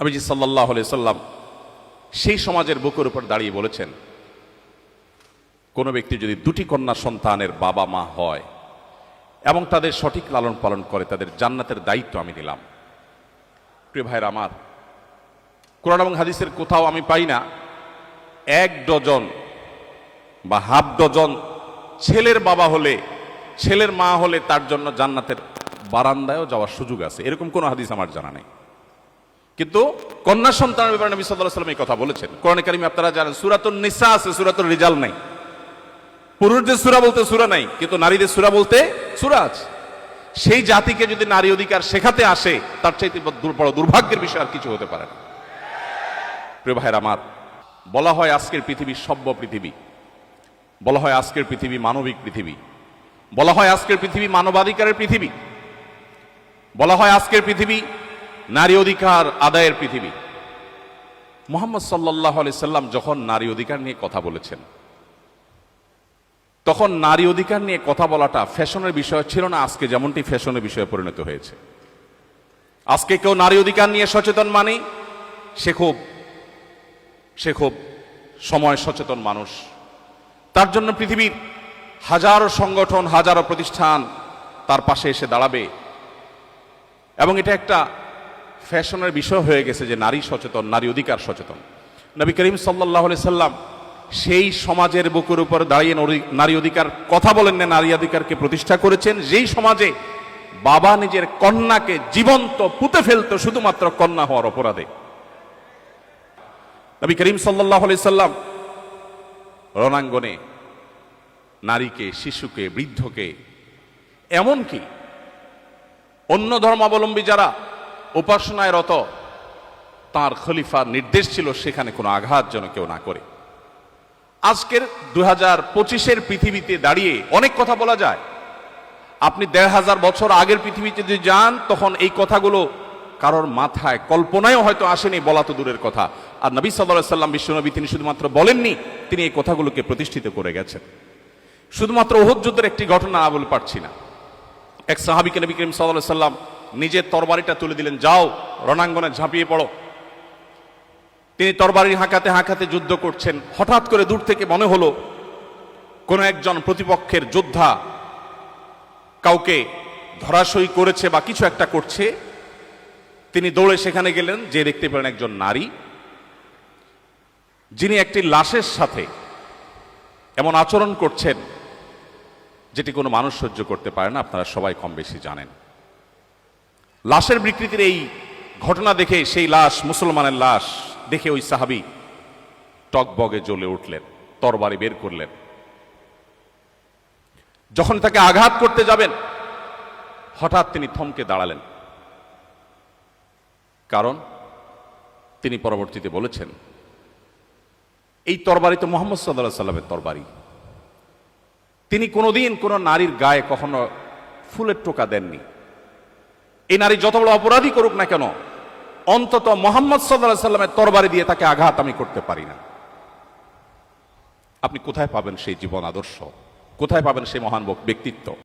নবীজি সাল্লাহ সাল্লাম সেই সমাজের বুকের উপর দাঁড়িয়ে বলেছেন, কোনো ব্যক্তি যদি দুটি কন্যা সন্তানের বাবা মা হয় এবং তাদের সঠিক লালন পালন করে, তাদের জান্নাতের দায়িত্ব আমি নিলাম প্রিয় ভাইয়ের আমার, কোরআন এবং হাদিসের কোথাও আমি পাই না, এক ডজন বা হাফ ডজন ছেলের বাবা হলে, ছেলের মা হলে তার জন্য জান্নাতের বারান্দায়ও যাওয়ার সুযোগ আছে। এরকম কোনো হাদিস আমার জানা নেই। কিন্তু কন্যা সন্তানের ব্যাপারে নবী সাল্লাহ সাল্লাম এই কথা বলেছেন। কোরআন কারিমে আপনারা জানেন সুরাতুল নিসা আছে, সুরাতুল রিজাল নাই। পুরুষদের সুরা বলতে সুরা নাই, কিন্তু নারীদের সুরা বলতে সুরা আছে। সেই জাতিকে যদি নারী অধিকার শেখাতে আসে, তার চাইতে বড় দুর্ভাগ্যের বিষয় আর কিছু হতে পারে না। প্রিয় ভাইয়ের আমার, বলা হয় আজকের পৃথিবী সভ্য পৃথিবী। বলা হয় আজকের পৃথিবী মানবিক পৃথিবী। বলা হয় আজকের পৃথিবী মানবাধিকারের পৃথিবী। বলা হয় আজকের পৃথিবী নারী অধিকার আদায়ের পৃথিবী। মোহাম্মদ সাল্লাহ সাল্লাম যখন নারী অধিকার নিয়ে কথা বলেছেন, তখন নারী অধিকার নিয়ে কথা বলাটা ফ্যাশনের বিষয় ছিল না, আজকে যেমনটি ফ্যাশনের বিষয়ে পরিণত হয়েছে। আজকে কেউ নারী অধিকার নিয়ে সচেতন মানে সে খুব সে খুব সময় সচেতন মানুষ। তার জন্য পৃথিবীর হাজারো সংগঠন, হাজারো প্রতিষ্ঠান তার পাশে এসে দাঁড়াবে। এবং এটা একটা ফ্যাশনের বিষয় হয়ে গেছে যে নারী সচেতন, নারী অধিকার সচেতন। নবী করিম সাল্লাহ সাল্লাম সেই সমাজের বুকের উপর দাঁড়িয়ে নারী অধিকার কথা বলেন না নারী অধিকারকে প্রতিষ্ঠা করেছেন। যেই সমাজে বাবা নিজের কন্যাকে জীবন্ত পুঁতে ফেলতো, শুধুমাত্র কন্যা হওয়ার অপরাধে। নবী করিম সাল্লাহ সাল্লাম রণাঙ্গনে নারীকে, শিশুকে, বৃদ্ধকে, এমনকি অন্য ধর্মাবলম্বী যারা উপাসনায় রত। তার খলিফার নির্দেশ ছিল সেখানে কোনো আঘাত যেন কেউ না করে। আজকের দু হাজার পঁচিশের পৃথিবীতে দাঁড়িয়ে অনেক কথা বলা যায়। আপনি দেড় হাজার বছর আগের পৃথিবীতে যদি যান, তখন এই কথাগুলো কারোর মাথায় কল্পনায়ও হয়তো আসেনি, বলা তো দূরের কথা। আর নবী সাল্লাহ সাল্লাম বিশ্বনবী, তিনি শুধুমাত্র বলেননি, তিনি এই কথাগুলোকে প্রতিষ্ঠিত করে গেছেন। শুধুমাত্র ওহদ যুদ্ধের একটি ঘটনা বলে পারছি না। এক সাহাবিকে নবী করিম সাল্লাহ সাল্লাম নিজের তরবারিটা তুলে দিলেন, যাও, রণাঙ্গনে ঝাঁপিয়ে পড়ো। তিনি তরবারি হাঁকাতে হাঁকাতে যুদ্ধ করছেন। হঠাৎ করে দূর থেকে মনে হলো, কোনো একজন প্রতিপক্ষের যোদ্ধা কাউকে ধরাশয়ী করেছে বা কিছু একটা করছে। তিনি দৌড়ে সেখানে গেলেন যে দেখতে পেলেন একজন নারী, যিনি একটি লাশের সাথে এমন আচরণ করছেন, যেটি কোনো মানুষ সহ্য করতে পারে না। আপনারা সবাই কম বেশি জানেন। লাশের বিকৃতির এই ঘটনা দেখে সেই লাশ, মুসলমানের লাশ দেখে ওই সাহাবি টকবগে জ্বলে উঠলেন, তরবারি বের করলেন। যখন তাকে আঘাত করতে যাবেন, হঠাৎ তিনি থমকে দাঁড়ালেন। কারণ তিনি পরবর্তীতে বলেছেন, এই তরবারি তো মোহাম্মদ সাল্লাহ সাল্লামের তরবারি। তিনি কোনোদিন কোনো নারীর গায়ে কখনো ফুলের টোকা দেননি। এই নারী যত বড় অপরাধী করুক না কেন, অন্তত মোহাম্মদ সাল্লাহ সাল্লামের তরবারি দিয়ে তাকে আঘাত আমি করতে পারি না। আপনি কোথায় পাবেন সেই জীবন আদর্শ? কোথায় পাবেন সেই মহান ব্যক্তিত্ব?